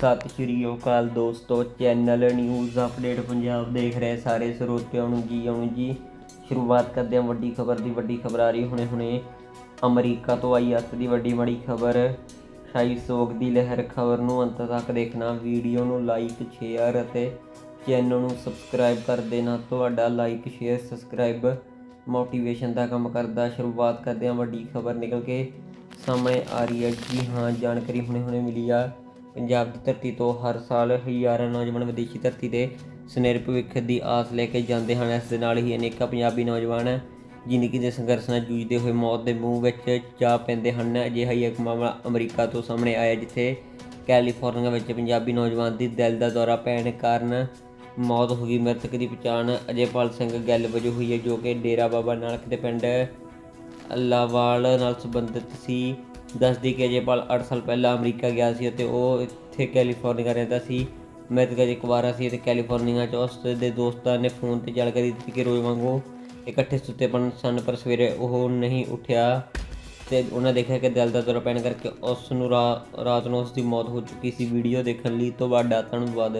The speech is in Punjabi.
ਸਤਿ ਸ਼੍ਰੀ ਅਕਾਲ ਦੋਸਤੋ ਚੈਨਲ ਨਿਊਜ਼ ਅਪਡੇਟ ਪੰਜਾਬ ਦੇਖ ਰਹੇ ਸਾਰੇ ਸਰੋਤਿਆਂ ਨੂੰ ਜੀ ਆਉਣ ਜੀ। ਸ਼ੁਰੂਆਤ ਕਰਦੇ ਹਾਂ ਵੱਡੀ ਖਬਰ ਦੀ, ਵੱਡੀ ਖਬਰ ਆ ਰਹੀ ਹੁਣੇ ਹੁਣੇ। ਅਮਰੀਕਾ ਤੋਂ ਆਈ ਅੱਤ ਦੀ ਵੱਡੀ ਮਾੜੀ ਖਬਰ। ਸ਼ਾਹੀ ਸੋਗ ਦੀ ਲਹਿਰ ਖਬਰ ਨੂੰ ਅੰਤ ਤੱਕ ਦੇਖਣਾ ਵੀਡੀਓ ਨੂੰ ਲਾਈਕ ਸ਼ੇਅਰ ਅਤੇ ਚੈਨਲ ਨੂੰ ਸਬਸਕ੍ਰਾਈਬ ਕਰ ਦੇਣਾ। ਤੁਹਾਡਾ ਲਾਈਕ ਸ਼ੇਅਰ ਸਬਸਕ੍ਰਾਈਬ ਮੋਟੀਵੇਸ਼ਨ ਦਾ ਕੰਮ ਕਰਦਾ। ਸ਼ੁਰੂਆਤ ਕਰਦੇ ਹਾਂ ਵੱਡੀ ਖਬਰ ਨਿਕਲ ਕੇ। ਸਮੇਂ ਆ ਰਹੀ ਹੈ ਜੀ, ਹਾਂ, ਜਾਣਕਾਰੀ ਹੁਣੇ ਹੁਣੇ ਮਿਲੀ ਆ। ਪੰਜਾਬ ਦੀ ਧਰਤੀ ਤੋਂ ਹਰ ਸਾਲ ਹਜ਼ਾਰਾਂ ਨੌਜਵਾਨ ਵਿਦੇਸ਼ੀ ਧਰਤੀ ਤੇ ਸੁਨਹਿਰੇ ਭਵਿੱਖ ਦੀ ਆਸ ਲੈ ਕੇ ਜਾਂਦੇ ਹਨ। ਇਸ ਦੇ ਨਾਲ ਹੀ ਅਨੇਕਾਂ ਪੰਜਾਬੀ ਨੌਜਵਾਨ ਜ਼ਿੰਦਗੀ ਦੇ ਸੰਘਰਸ਼ ਨਾਲ ਜੂਝਦੇ ਹੋਏ ਮੌਤ ਦੇ ਮੂੰਹ ਵਿੱਚ ਜਾ ਪੈਂਦੇ ਹਨ। ਅਜਿਹਾ ਹੀ ਇੱਕ ਮਾਮਲਾ ਅਮਰੀਕਾ ਤੋਂ ਸਾਹਮਣੇ ਆਇਆ, ਜਿੱਥੇ ਕੈਲੀਫੋਰਨੀਆ ਵਿੱਚ ਪੰਜਾਬੀ ਨੌਜਵਾਨ ਦੀ ਦਿਲ ਦਾ ਦੌਰਾ ਪੈਣ ਕਾਰਨ ਮੌਤ ਹੋ ਗਈ। ਮ੍ਰਿਤਕ ਦੀ ਪਛਾਣ ਅਜੇਪਾਲ ਸਿੰਘ ਗੱਲ ਵਜੋਂ ਹੋਈ ਹੈ, ਜੋ ਕਿ ਡੇਰਾ ਬਾਬਾ ਨਾਨਕ ਦੇ ਪਿੰਡ ਅੱਲਾਵਾਲ ਨਾਲ ਸੰਬੰਧਿਤ ਸੀ। ਦੱਸਦੀ ਕਿ ਅਜੇਪਾਲ 8 ਸਾਲ ਪਹਿਲਾਂ ਅਮਰੀਕਾ ਗਿਆ ਸੀ ਅਤੇ ਉਹ ਇੱਥੇ ਕੈਲੀਫੋਰਨੀਆ ਰਹਿੰਦਾ ਸੀ। ਮ੍ਰਿਤਕ ਅਜੇ ਕੁਵਾਰਾ ਸੀ ਅਤੇ ਕੈਲੀਫੋਰਨੀਆ 'ਚ। ਉਸ ਦੇ ਦੋਸਤਾਂ ਨੇ ਫੋਨ ਤੇ ਜਾਣਕਾਰੀ ਦਿੱਤੀ ਕਿ ਰੋਜ਼ ਵਾਂਗੂ ਇਕੱਠੇ ਸੁੱਤੇ ਪਣ ਸਨ, ਪਰ ਸਵੇਰੇ ਉਹ ਨਹੀਂ ਉੱਠਿਆ ਤੇ ਉਹਨਾਂ ਦੇਖਿਆ ਕਿ ਦਿਲ ਦਾ ਦੌਰਾ ਪੈਣ ਕਰਕੇ ਉਸ ਨੂੰ ਰਾਤ ਨੂੰ ਉਸ ਦੀ ਮੌਤ ਹੋ ਚੁੱਕੀ ਸੀ। ਵੀਡੀਓ ਦੇਖਣ ਲਈ ਤੁਹਾਡਾ ਧੰਨਵਾਦ